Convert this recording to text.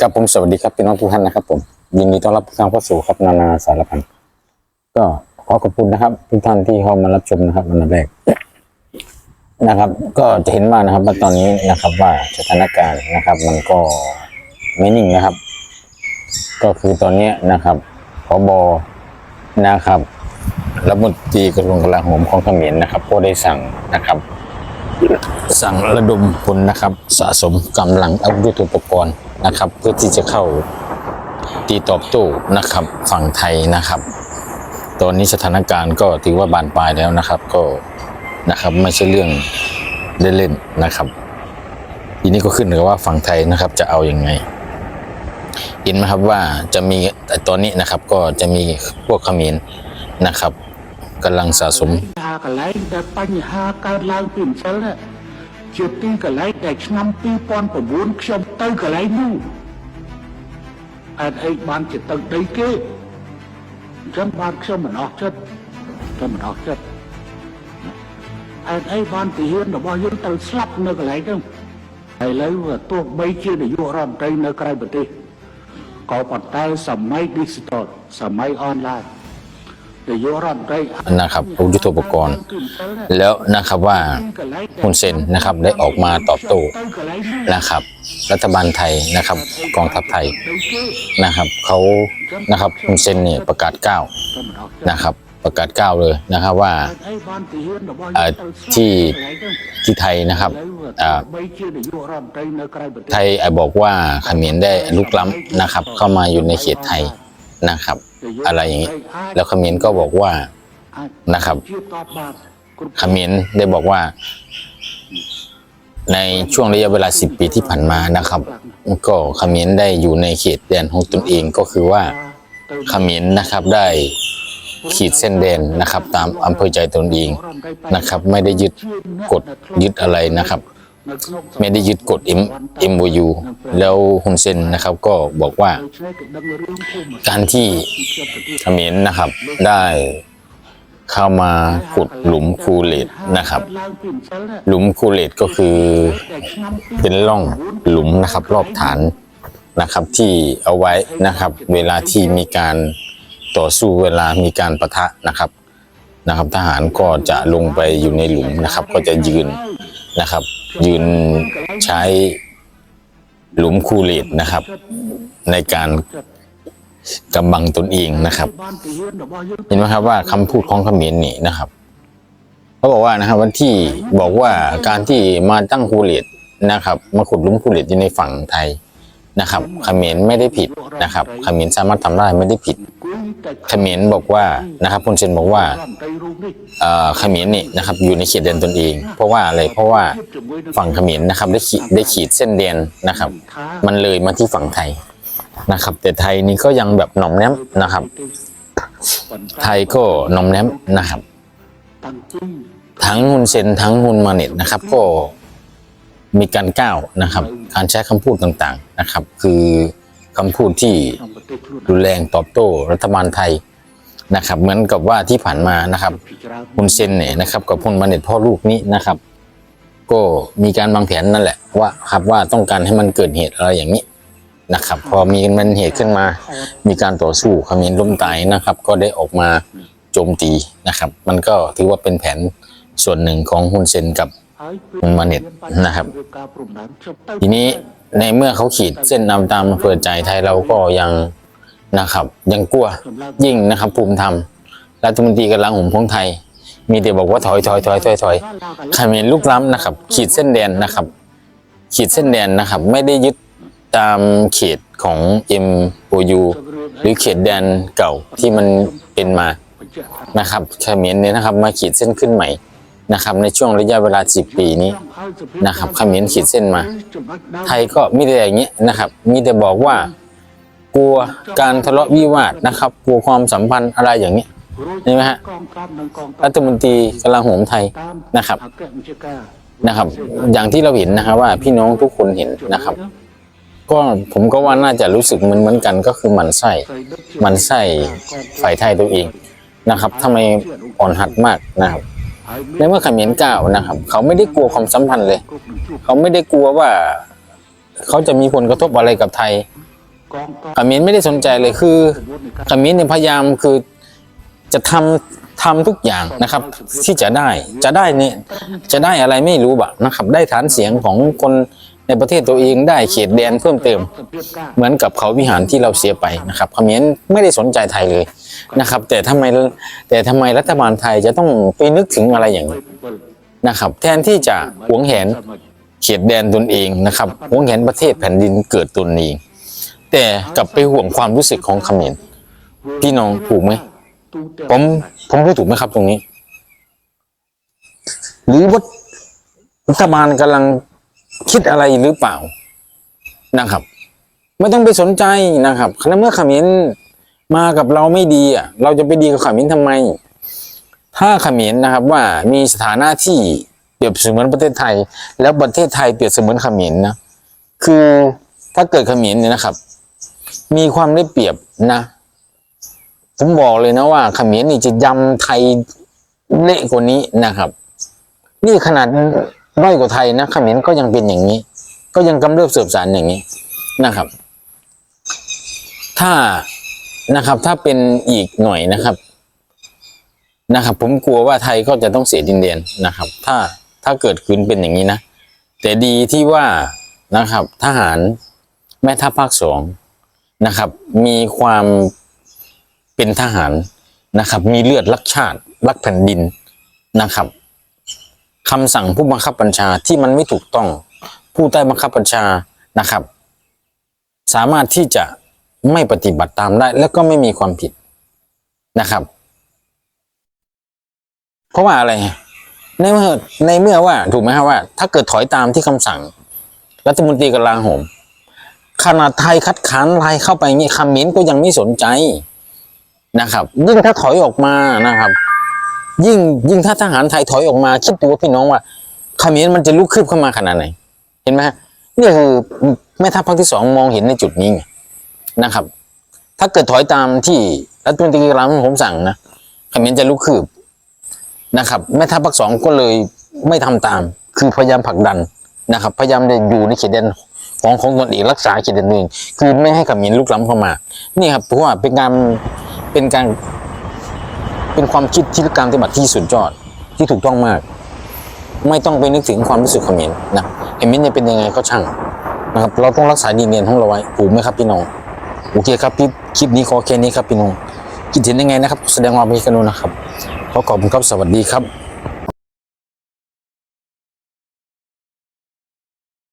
กับผมสวัสดีครับพี่น้องทุกท่านนะครับ ผมยินดีต้อนรับทุกท่านเข้าสู่ครับนานาสารพันก็ขอขอบคุณนะครับ ทุกท่านที่เข้ามารับชมนะครับวันแรกนะครับ ก็จะเห็นว่านะครับว่าตอนนี้นะครับว่าสถานการณ์นะครับ มันก็ไม่นิ่งนะครับ ก็คือตอนนี้นะครับพบนะครับรัฐมนตรีกระทรวงกลาโหมของเขมรนะครับก็ได้สั่งนะครับ สั่งระดมพลนะครับ สะสมกำลังอาวุธยุทโธปกรณ์ นะครับ เพื่อที่จะเข้าตีตอบตู้นะครับ ฝั่งไทยนะครับ ตอนนี้สถานการณ์ก็ถือว่าบานปลายแล้วนะครับ ก็นะครับไม่ใช่เรื่องเล่นๆนะครับ ทีนี้ก็ขึ้นกับว่าฝั่งไทยนะครับ จะเอาอยัางไงเห็นไหมครับว่าจะมีแต่ตอนนี้นะครับก็จะมีพวกขมินนะครับกำลังสะสมปัหาการไล่แต่ปัญหาการไล่ผินเซลเนี่ย ជាទីកន្លែងដែលឆ្នាំ2009ខ្ញុំទៅកន្លែងនោះអត់អីបានជាទឹកដីគេអញ្ចឹងបានខ្ញុំមិនអស់ចិត្តខ្ញុំមិនអស់ចិត្តអត់អីបានទាហានរបស់យើងត្រូវស្លាប់នៅកន្លែងហ្នឹងហើយឥឡូវទោះបីជានាយករដ្ឋមន្ត្រីនៅក្រៅប្រទេសក៏ប៉ុន្តែសម័យ digital សម័យ online นะครับอาวุธยุทโธปกรณ์ แล้วนะครับว่าฮุนเซนนะครับได้ออกมาตอบโต้นะครับ รัฐบาลไทยนะครับกองทัพไทยนะครับเขานะครับฮุนเซนเนี่ยประกาศก้าวนะครับประกาศก้าวเลยนะครับว่าที่ที่ไทยนะครับไทยบอกว่าเขมรได้ลุกล้ำนะครับ เข้ามาอยู่ในเขตไทยนะครับ อะไรอย่างนี้แล้วขมรก็บอกว่านะครับขมรได้บอกว่า ในช่วงระยะเวลา10ปีที่ผ่านมานะครับ ก็ขมรได้อยู่ในเขตแดนของตนเองก็คือว่าขมรนะครับได้ขีดเส้นแดนนะครับ ตามอำเภอใจตนเองนะครับ ไม่ได้ยึดกฎยึดอะไรนะครับ ไม่ได้ยึดกฎ M o u แล้วฮุนเซนนะครับก็บอกว่า การที่เขมรนะครับได้เข้ามาขุดหลุมคูเลตนะครับ หลุมคูเลตก็คือเป็นร่องหลุมนะครับ รอบฐานนะครับที่เอาไว้นะครับ เวลาที่มีการต่อสู้เวลามีการประทะนะครับนะครับ ทหารก็จะลงไปอยู่ในหลุมนะครับ ก็จะยืนนะครับ ยืนใช้หลุมคูลิดนะครับ ในการกำบังตนเองนะครับ เห็นไหมครับว่าคำพูดของเขมรนี่นะครับเขาบอกว่านะครับวันที่บอกว่าการที่มาตั้งคูลิดนะครับ มาขุดหลุมคูลิดอยู่ในฝั่งไทย นะครับเขมรไม่ได้ผิดนะครับเขมรสามารถทำได้ไม่ได้ผิดเขมรบอกว่านะครับพลเซนบอกว่าเอ่อเขมรนี่นะครับอยู่ในเขตแดนตนเอง เพราะว่าอะไรเพราะว่าฝั่งเขมรนะครับได้ขีดได้ขีดเส้นแดนนะครับ มันเลยมาที่ฝั่งไทยนะครับ แต่ไทยนี่ก็ยังแบบหน่อมแนมนะครับ ไทยก็หน่อมแนมนะครับ ทั้งฮุนเซนทั้งฮุนมาเน็ตนะครับก็ มีการก้าวนะครับ การใช้คำพูดต่างๆนะครับ คือคำพูดที่รุนแรงตอบโต้รัฐบาลไทยนะครับ เหมือนกับว่าที่ผ่านมานะครับฮุนเซนเนี่ยนะครับ กับฮุนมาเน็ตพ่อลูกนี้นะครับ ก็มีการวางแผนนั่นแหละว่าครับว่าต้องการให้มันเกิดเหตุอะไรอย่างนี้นะครับ พอมีมันเหตุขึ้นมา มีการต่อสู้เขมรล้มตายนะครับ ก็ได้ออกมาโจมตีนะครับ มันก็ถือว่าเป็นแผนส่วนหนึ่งของฮุนเซนกับ มาเน็ตนะครับ ทีนี้ในเมื่อเขาขีดเส้นนำตามอำเภอใจไทยเราก็ยังนะครับ ยังกลัวยิ่งนะครับภูมิธรรมรัฐมนตรีกำลังหุ่มของไทย มีแต่บอกว่าถอยถอยถอยถอยถอยเขมรลุกล้ำนะครับ ขีดเส้นแดนนะครับ ขีดเส้นแดนนะครับ ไม่ได้ยึดตามเขตของ MOU หรือเขตแดนเก่าที่มันเป็นมานะครับเขมรเนี่ยนะครับ มาขีดเส้นขึ้นใหม่ นะครับในช่วงระยะเวลา 10 ปีนี้นะครับขมรขีดเส้นมา ไทยก็มีแต่อย่างเงี้ยนะครับมีแต่บอกว่ากลัวการทะเลาะวิวาทนะครับ กลัวความสัมพันธ์อะไรอย่างเงี้ยใช่ไหมฮะรัฐมนตรีกลาโหมไทยนะครับนะครับ อย่างที่เราเห็นนะครับว่าพี่น้องทุกคนเห็นนะครับ ก็ผมก็ว่าน่าจะรู้สึกเหมือนเหมือนกันก็คือมันไส้มันไส้ฝ่ายไทยตัวเองนะครับทำไมอ่อนหัดมากนะครับ เรียกว่าขมิ้นเก่าวนะครับ เขาไม่ได้กลัวความสัมพันธ์เลย เขาไม่ได้กลัวว่า เขาจะมีผลกระทบอะไรกับไทยขมิ้นไม่ได้สนใจเลยคือขมิ้นเนี่ยพยายามคือจะทำทำทุกอย่างนะครับ ที่จะได้จะได้เนี่ยจะได้อะไรไม่รู้บะนะครับ ได้ฐานเสียงของคนในประเทศตัวเองได้เขตแดนเพิ่มเติม เหมือนกับเขาวิหารที่เราเสียไปนะครับขมิ้นไม่ได้สนใจไทยเลย นะครับ แต่ทำไมแต่ทำไมรัฐบาลไทยจะต้องไปนึกถึงอะไรอย่างนี้นะครับ แทนที่จะหวงแหนเขตแดนตนเองนะครับหวงแหนประเทศแผ่นดินเกิดตนเอง แต่กลับไปห่วงความรู้สึกของเขมรพี่น้องถูกไหมผมผมพูดถูกไหมครับตรงนี้ หรือว่ารัฐบาลกำลังคิดอะไรหรือเปล่านะครับ ไม่ต้องไปสนใจนะครับในเมื่อเขมร มากับเราไม่ดีอะเราจะไปดีกับขมรทำไม ถ้าขมรนนะครับว่ามีสถานะที่เปรียบเสมือนประเทศไทย แล้วประเทศไทยเปรียบเสมือนขมรนนะคือถ้าเกิดขมรเนี่ยนะครับ มีความได้เปรียบนะผมบอกเลยนะว่าขมรนี่จะยำไทยเละกว่านี้นะครับ นี่ขนาดด้อยกว่าไทยนะขมรก็ยังเป็นอย่างนี้ ก็ยังกำเริบเสืบสารอย่างนี้นะครับ ถ้า นะครับ ถ้าเป็นอีกหน่อยนะครับ นะครับ ผมกลัวว่าไทยก็จะต้องเสียดินแดนนะครับ ถ้าถ้าเกิดขึ้นเป็นอย่างนี้นะ แต่ดีที่ว่านะครับ ทหารแม่ทัพภาคสองนะครับ มีความเป็นทหารนะครับ มีเลือดรักชาติรักแผ่นดินนะครับคำสั่งผู้บังคับบัญชาที่มันไม่ถูกต้องผู้ใต้บังคับบัญชานะครับ สามารถที่จะ ไม่ปฏิบัติตามได้ แล้วก็ไม่มีความผิดนะครับ เพราะว่าอะไร ในเมื่อในเมื่อว่าถูกไหมครับว่า ถ้าเกิดถอยตามที่คำสั่ง รัฐมนตรีกลาโหมขนาดไทยคัดค้านไล่เข้าไปอย่างนี้คำมิ้นก็ยังไม่สนใจนะครับ ยิ่งถ้าถอยออกมานะครับ ยิ่งยิ่งถ้าทหารไทยถอยออกมาคิดดูว่าพี่น้องว่าคำมิ้นมันจะลุกคืบเข้ามาขนาดไหน เห็นไหมนี่คือแม่ทัพภาคที่สองมองเห็นในจุดนี้ไง นะครับ ถ้าเกิดถอยตามที่รัฐมนตรีกลาโหมสั่งนะคำมิ้นจะลุกคืบนะครับแม่ทัพภาคสองก็เลยไม่ทำตาม คือพยายามผลักดันนะครับ พยายามจะอยู่ในเขตแดนของของตนเองรักษาเขตแดนตัวเองคือไม่ให้เขมรลุกล้ำเข้ามา นี่ครับเพราะว่าเป็นการเป็นการเป็นความคิดที่การปฏิบัติที่สุดยอดที่ถูกต้องมาก ไม่ต้องไปนึกถึงความรู้สึกเขมรนะเขมรจะเป็นยังไงก็ช่างนะครับ เราต้องรักษาดินแดนของเราไว้ถูกไหมครับพี่น้อง โอเคครับพี่คลิปนี้ขอแค่นี้ครับพี่น้องคิดเห็นยังไงนะครับ แสดงความคิดเห็นกันดูนะครับขอขอบคุณครับสวัสดีครับ